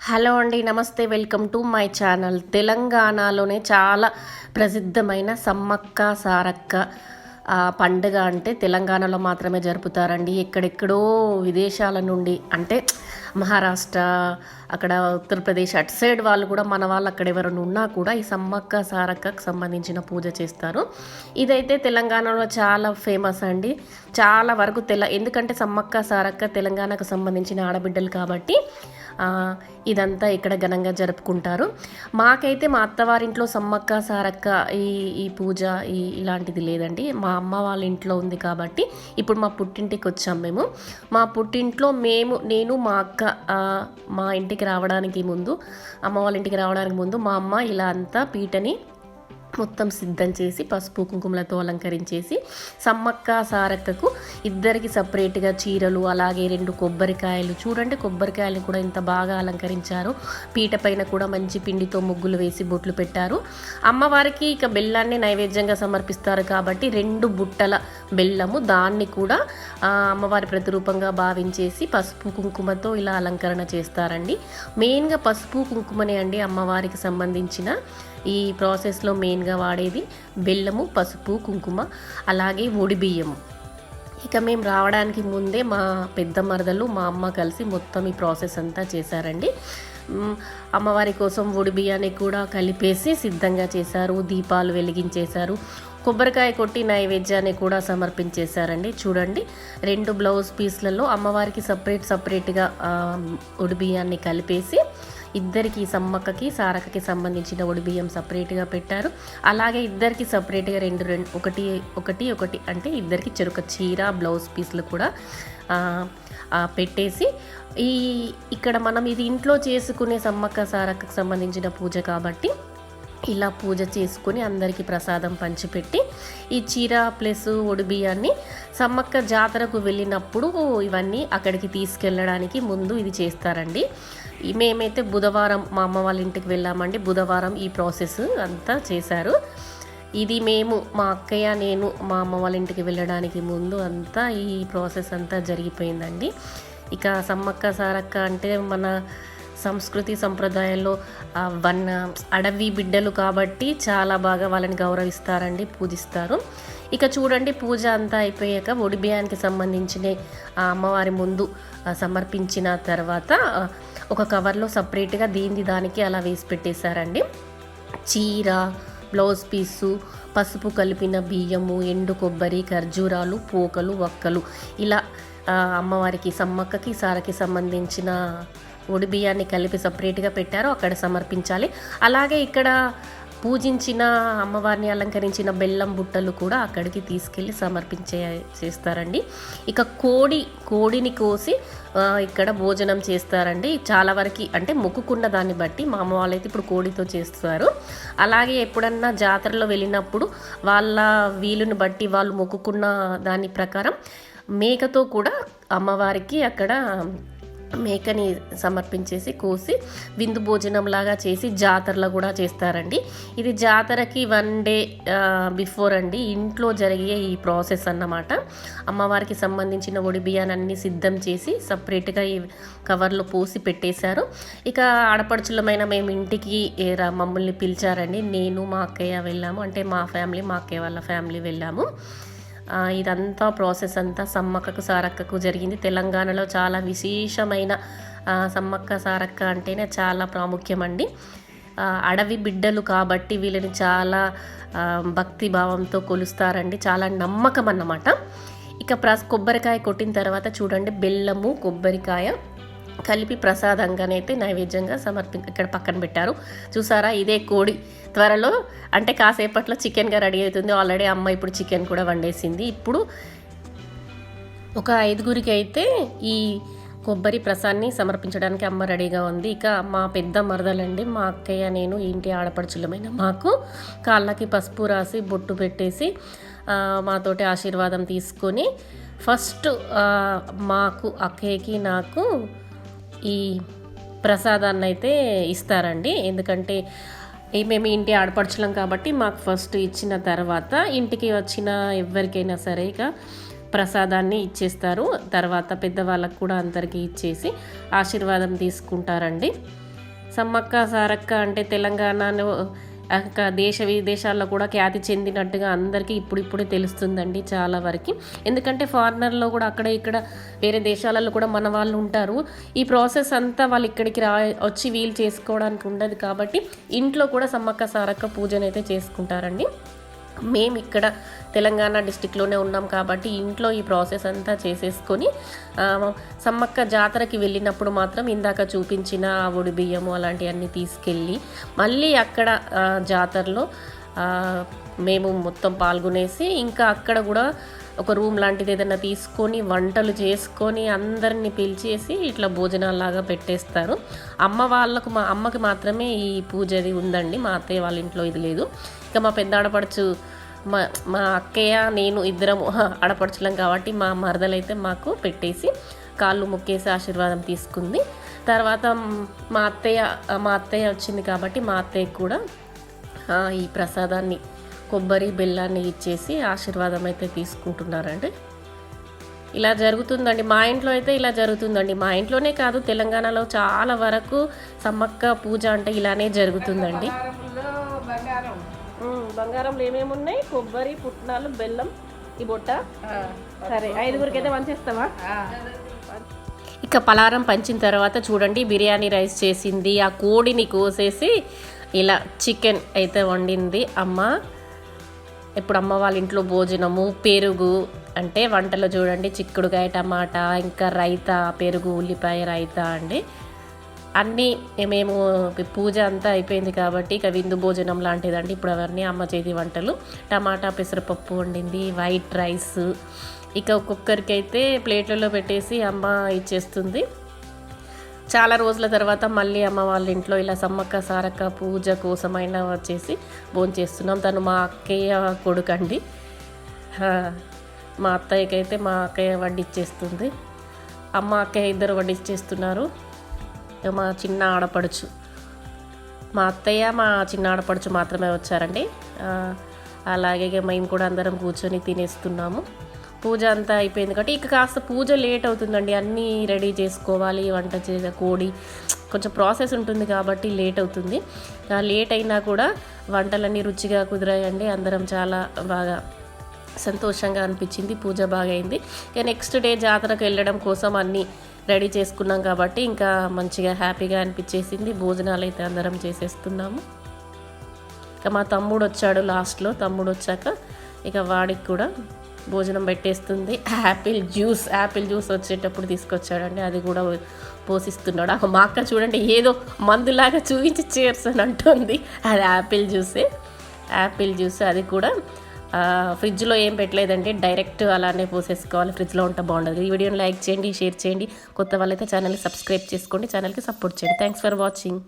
Hello అండి నమస్తే welcome to my channel. తెలంగాణలోనే చాలా ప్రసిద్ధమైన సమ్మక్క సారక్క పండుగ అంటే తెలంగాణలో మాత్రమే జరుపుతారండి. ఎక్కడెక్కడో విదేశాల నుండి అంటే మహారాష్ట్ర అక్కడ ఉత్తరప్రదేశ్ అటు సైడ్ వాళ్ళు కూడా మన వాళ్ళు అక్కడ ఎవరైనా ఉన్నా కూడా ఈ సమ్మక్క సారక్కకు సంబంధించిన పూజ చేస్తారు. ఇదైతే తెలంగాణలో చాలా ఫేమస్ అండి. చాలా వరకు తెల ఎందుకంటే సమ్మక్క సారక్క తెలంగాణకు సంబంధించిన ఆడబిడ్డలు కాబట్టి ఇదంతా ఇక్కడ ఘనంగా జరుపుకుంటారు. మాకైతే మా అత్తవారింట్లో సమ్మక్క సారక్క ఈ ఈ పూజ ఈ ఇలాంటిది లేదండి. మా అమ్మ వాళ్ళ ఇంట్లో ఉంది కాబట్టి ఇప్పుడు మా పుట్టింటికి వచ్చాం మేము. మా పుట్టింట్లో మేము నేను మా అక్క మా ఇంటికి రావడానికి ముందు అమ్మ వాళ్ళ ఇంటికి రావడానికి ముందు మా అమ్మ ఇలా అంతా పీటని మొత్తం సిద్ధం చేసి పసుపు కుంకుమలతో అలంకరించేసి సమ్మక్క సారక్కకు ఇద్దరికి సపరేట్గా చీరలు అలాగే రెండు కొబ్బరికాయలు. చూడండి కొబ్బరికాయలు కూడా ఇంత బాగా అలంకరించారు. పీట పైన కూడా మంచి పిండితో ముగ్గులు వేసి బొట్లు పెట్టారు. అమ్మవారికి ఇక బెల్లాన్ని నైవేద్యంగా సమర్పిస్తారు కాబట్టి రెండు బుట్టల బెల్లము దాన్ని కూడా అమ్మవారి ప్రతిరూపంగా భావించేసి పసుపు కుంకుమతో ఇలా అలంకరణ చేస్తారండి. మెయిన్గా పసుపు కుంకుమనే అండి అమ్మవారికి సంబంధించిన ఈ ప్రాసెస్లో మెయిన్ మెయిన్గా వాడేది బెల్లము పసుపు కుంకుమ అలాగే ఒడి బియ్యము. ఇక మేము రావడానికి ముందే మా పెద్ద మరదలు మా అమ్మ కలిసి మొత్తం ఈ ప్రాసెస్ అంతా చేశారండి. అమ్మవారి కోసం ఒడి బియ్యాన్ని కూడా కలిపేసి సిద్ధంగా చేశారు దీపాలు వెలిగించేశారు. కొబ్బరికాయ కొట్టి నైవేద్యాన్ని కూడా సమర్పించేశారండి. చూడండి రెండు బ్లౌజ్ పీస్లలో అమ్మవారికి సపరేట్ సపరేట్గా ఒడి బియ్యాన్ని కలిపేసి ఇద్దరికి సమ్మక్కకి సారక్కకి సంబంధించిన ఒడి బియ్యం సపరేట్గా పెట్టారు. అలాగే ఇద్దరికి సపరేట్గా రెండు రెండు ఒకటి ఒకటి ఒకటి అంటే ఇద్దరికి చెరుక చీర బ్లౌజ్ పీస్లు కూడా పెట్టేసి ఈ ఇక్కడ మనం ఇది ఇంట్లో చేసుకునే సమ్మక్క సారక్కకు సంబంధించిన పూజ కాబట్టి ఇలా పూజ చేసుకుని అందరికీ ప్రసాదం పంచిపెట్టి ఈ చీర ప్లస్ ఒడిబియ్యాన్ని సమ్మక్క జాతరకు వెళ్ళినప్పుడు ఇవన్నీ అక్కడికి తీసుకెళ్ళడానికి ముందు ఇది చేస్తారండి. మేమైతే బుధవారం మా అమ్మ వాళ్ళ ఇంటికి వెళ్ళామండి. బుధవారం ఈ ప్రాసెస్ అంతా చేశారు. ఇది మేము మా అక్కయ్య నేను మా అమ్మ వాళ్ళ ఇంటికి వెళ్ళడానికి ముందు అంతా ఈ ప్రాసెస్ అంతా జరిగిపోయిందండి. ఇక సమ్మక్క సారక్క అంటే మన సంస్కృతి సంప్రదాయాల్లో వన్ అడవి బిడ్డలు కాబట్టి చాలా బాగా వాళ్ళని గౌరవిస్తారండి పూజిస్తారు. ఇక చూడండి పూజ అంతా అయిపోయాక ఒడిబియానికి సంబంధించిన ఆ అమ్మవారి ముందు సమర్పించిన తర్వాత ఒక కవర్లో సపరేట్గా దీనిది దానికి అలా వేసి పెట్టేశారండి. చీర బ్లౌజ్ పీసు పసుపు కలిపిన బియ్యము ఎండు కొబ్బరి ఖర్జూరాలు పోకలు వక్కలు ఇలా అమ్మవారికి సమ్మక్కకి సారకి సంబంధించిన ఒడి బియ్యాన్ని కలిపి సపరేట్గా పెట్టారో అక్కడ సమర్పించాలి. అలాగే ఇక్కడ పూజించిన అమ్మవారిని అలంకరించిన బెల్లం బుట్టలు కూడా అక్కడికి తీసుకెళ్ళి సమర్పించే చేస్తారండి. ఇక కోడి కోడిని కోసి ఇక్కడ భోజనం చేస్తారండి. చాలా వరకు అంటే మొక్కుకున్న దాన్ని బట్టి మా అమ్మ వాళ్ళైతే ఇప్పుడు కోడితో చేస్తారు. అలాగే ఎప్పుడన్నా జాతరలో వెళ్ళినప్పుడు వాళ్ళ వీలుని బట్టి వాళ్ళు మొక్కుకున్న దాని ప్రకారం మేకతో కూడా అమ్మవారికి అక్కడ మేకని సమర్పించేసి కోసి విందు భోజనం లాగా చేసి జాతరలో కూడా చేస్తారండి. ఇది జాతరకి వన్ డే బిఫోర్ అండి. ఇంట్లో జరిగే ఈ ప్రాసెస్ అన్నమాట. అమ్మవారికి సంబంధించిన ఒడి బియ్యాన్ని సిద్ధం చేసి సపరేట్గా ఈ కవర్లో పోసి పెట్టేశారు. ఇక ఆడపడుచులమైన మేము ఇంటికి రా- మమ్మల్ని పిలిచారండి. నేను మా అక్కయ్య వెళ్ళాము. అంటే మా ఫ్యామిలీ మా అక్కయ్య వాళ్ళ ఫ్యామిలీ వెళ్ళాము. ఇదంతా ప్రాసెస్ అంతా సమ్మక్కకు సారక్కకు జరిగింది. తెలంగాణలో చాలా విశేషమైన సమ్మక్క సారక్క అంటేనే చాలా ప్రాముఖ్యం అండి అడవి బిడ్డలు కాబట్టి వీళ్ళని చాలా భక్తి భావంతో కొలుస్తారండి. చాలా నమ్మకం అన్నమాట. ఇక ప్రస్ కొబ్బరికాయ కొట్టిన తర్వాత చూడండి బెల్లము కొబ్బరికాయ. కలిపి ప్రసాదంగానైతే నైవేద్యంగా సమర్పి ఇక్కడ పక్కన పెట్టారు. చూసారా? ఇదే కోడి. త్వరలో అంటే కాసేపట్లో చికెన్గా రెడీ అవుతుంది. ఆల్రెడీ అమ్మ ఇప్పుడు చికెన్ కూడా వండేసింది. ఇప్పుడు ఒక ఐదుగురికి అయితే ఈ కొబ్బరి ప్రసాన్ని సమర్పించడానికి అమ్మ రెడీగా ఉంది. ఇక మా పెద్ద మరదలండి మా అక్కయ్య నేను ఇంటి ఆడపడుచులమైన మాకు కాళ్ళకి పసుపు రాసి బొట్టు పెట్టేసి మాతోటి ఆశీర్వాదం తీసుకొని ఫస్ట్ మాకు అక్కయ్యకి నాకు ఈ ప్రసాదాన్ని అయితే ఇస్తారండి. ఎందుకంటే మేము ఇంటి ఆడపడుచులం కాబట్టి మాకు ఫస్ట్ ఇచ్చిన తర్వాత ఇంటికి వచ్చిన ఎవరికైనా సరే ఇక ప్రసాదాన్ని ఇచ్చేస్తారు. తర్వాత పెద్దవాళ్ళకు కూడా అందరికీ ఇచ్చేసి ఆశీర్వాదం తీసుకుంటారండి. సమ్మక్క సారక్క అంటే తెలంగాణలో దేశ విదేశాల్లో కూడా ఖ్యాతి చెందినట్టుగా అందరికీ ఇప్పుడిప్పుడే తెలుస్తుందండి చాలా వరకు. ఎందుకంటే ఫారినర్లో కూడా అక్కడ ఇక్కడ వేరే దేశాలలో కూడా మన వాళ్ళు ఉంటారు. ఈ ప్రాసెస్ అంతా వాళ్ళు ఇక్కడికి రా వచ్చి వీలు చేసుకోవడానికి ఉండదు కాబట్టి ఇంట్లో కూడా సమ్మక్క సారక్క పూజనైతే చేసుకుంటారండి. మేము ఇక్కడ తెలంగాణ డిస్టిక్లోనే ఉన్నాం కాబట్టి ఇంట్లో ఈ ప్రాసెస్ అంతా చేసేసుకొని సమ్మక్క జాతరకి వెళ్ళినప్పుడు మాత్రం ఇందాక చూపించిన ఆ ఒడి బియ్యము అలాంటివన్నీ తీసుకెళ్ళి మళ్ళీ అక్కడ జాతరలో మేము మొత్తం పాల్గొనేసి ఇంకా అక్కడ కూడా ఒక రూమ్ లాంటిది ఏదైనా తీసుకొని వంటలు చేసుకొని అందరిని పిలిచేసి ఇట్లా భోజనాలాగా పెట్టేస్తారు. అమ్మ వాళ్ళకు మా అమ్మకి మాత్రమే ఈ పూజది ఉందండి. మా అత్తయ్య వాళ్ళ ఇంట్లో ఇది లేదు. ఇంకా మా పెద్ద ఆడపడుచు మా మా అక్కయ్య నేను ఇద్దరం ఆడపడుచులం కాబట్టి మా మరదలైతే మాకు పెట్టేసి కాళ్ళు మొక్కేసి ఆశీర్వాదం తీసుకుంది. తర్వాత మా అత్తయ్య మా అత్తయ్య వచ్చింది కాబట్టి మా అత్తయ్య కూడా ఈ ప్రసాదాన్ని కొబ్బరి బెల్లాన్ని ఇచ్చేసి ఆశీర్వాదం అయితే తీసుకుంటున్నారండి. ఇలా జరుగుతుందండి. మా ఇంట్లో అయితే ఇలా జరుగుతుందండి. మా ఇంట్లోనే కాదు తెలంగాణలో చాలా వరకు సమ్మక్క పూజ అంటే ఇలానే జరుగుతుందండి. బంగారంలో ఏమేమి ఉన్నాయి? కొబ్బరి పుట్నాలు బెల్లం ఈ బొట్ట. సరే ఐదుగురికి అయితే వంచేస్తావా? ఇక పలారం పంచిన తర్వాత చూడండి బిర్యానీ రైస్ చేసింది. ఆ కోడిని కోసేసి ఇలా చికెన్ అయితే వండింది. అమ్మ ఇప్పుడు అమ్మ వాళ్ళ ఇంట్లో భోజనము పెరుగు అంటే వంటలో చూడండి. చిక్కుడుకాయ టమాటా ఇంకా రైతా పెరుగు ఉల్లిపాయ రైతా అండి. అన్నీ మేము పూజ అంతా అయిపోయింది కాబట్టి ఇక విందు భోజనం లాంటిదండి. ఇప్పుడు అవన్నీ అమ్మ చేతి వంటలు. టమాటా పెసరపప్పు వండింది వైట్ రైస్. ఇక ఒక్కొక్కరికి అయితే ప్లేట్లలో పెట్టేసి అమ్మ ఇచ్చేస్తుంది. చాలా రోజుల తర్వాత మళ్ళీ అమ్మ వాళ్ళ ఇంట్లో ఇలా సమ్మక్క సారక్క పూజ కోసమైనా వచ్చేసి భోంచేస్తున్నాం తను మా అక్కయ్య కొడుకండి. మా అత్తయ్యకైతే మా అక్కయ్య వడ్డిచ్చేస్తుంది. అమ్మ అక్కయ్య ఇద్దరు వడ్డిచ్చేస్తున్నారు. మా చిన్న ఆడపడుచు. మా అత్తయ్య మా చిన్న ఆడపడుచు మాత్రమే వచ్చారండి. అలాగే ఇక మేము కూడా అందరం కూర్చొని తినేస్తున్నాము. పూజ అంతా అయిపోయింది కాబట్టి ఇక కాస్త పూజ లేట్ అవుతుందండి. అన్నీ రెడీ చేసుకోవాలి వంట చేసే కోడి. కొంచెం ప్రాసెస్ ఉంటుంది కాబట్టి లేట్ అవుతుంది. లేట్ అయినా కూడా వంటలన్నీ రుచిగా కుదిరాయండి. అందరం చాలా బాగా సంతోషంగా అనిపించింది. పూజ బాగా అయింది ఇక నెక్స్ట్ డే జాతరకు వెళ్ళడం కోసం అన్నీ రెడీ చేసుకున్నాం కాబట్టి ఇంకా మంచిగా హ్యాపీగా అనిపించేసింది. భోజనాలు అయితే అందరం చేసేస్తున్నాము. ఇక మా తమ్ముడు వచ్చాడు లాస్ట్లో. తమ్ముడు వచ్చాక ఇక వాడికి కూడా భోజనం పెట్టేస్తుంది. యాపిల్ జ్యూస్ యాపిల్ జ్యూస్ వచ్చేటప్పుడు తీసుకొచ్చాడండి. అది కూడా పోషిస్తున్నాడు. అక్కడ మా అక్క చూడండి ఏదో మందులాగా చూపించి చేర్స్ అని అంటుంది అది యాపిల్ జ్యూసే. యాపిల్ జ్యూస్ అది కూడా ఫ్రిడ్జ్లో ఏం పెట్టలేదంటే డైరెక్ట్ అలానే పోసేసుకోవాలి. ఫ్రిడ్జ్లో ఉంటే బాగుండదు. ఈ వీడియోని లైక్ చేయండి షేర్ చేయండి. కొత్త వాళ్ళైతే ఛానల్ని సబ్స్క్రైబ్ చేసుకోండి. ఛానల్కి సపోర్ట్ చేయండి. Thanks for watching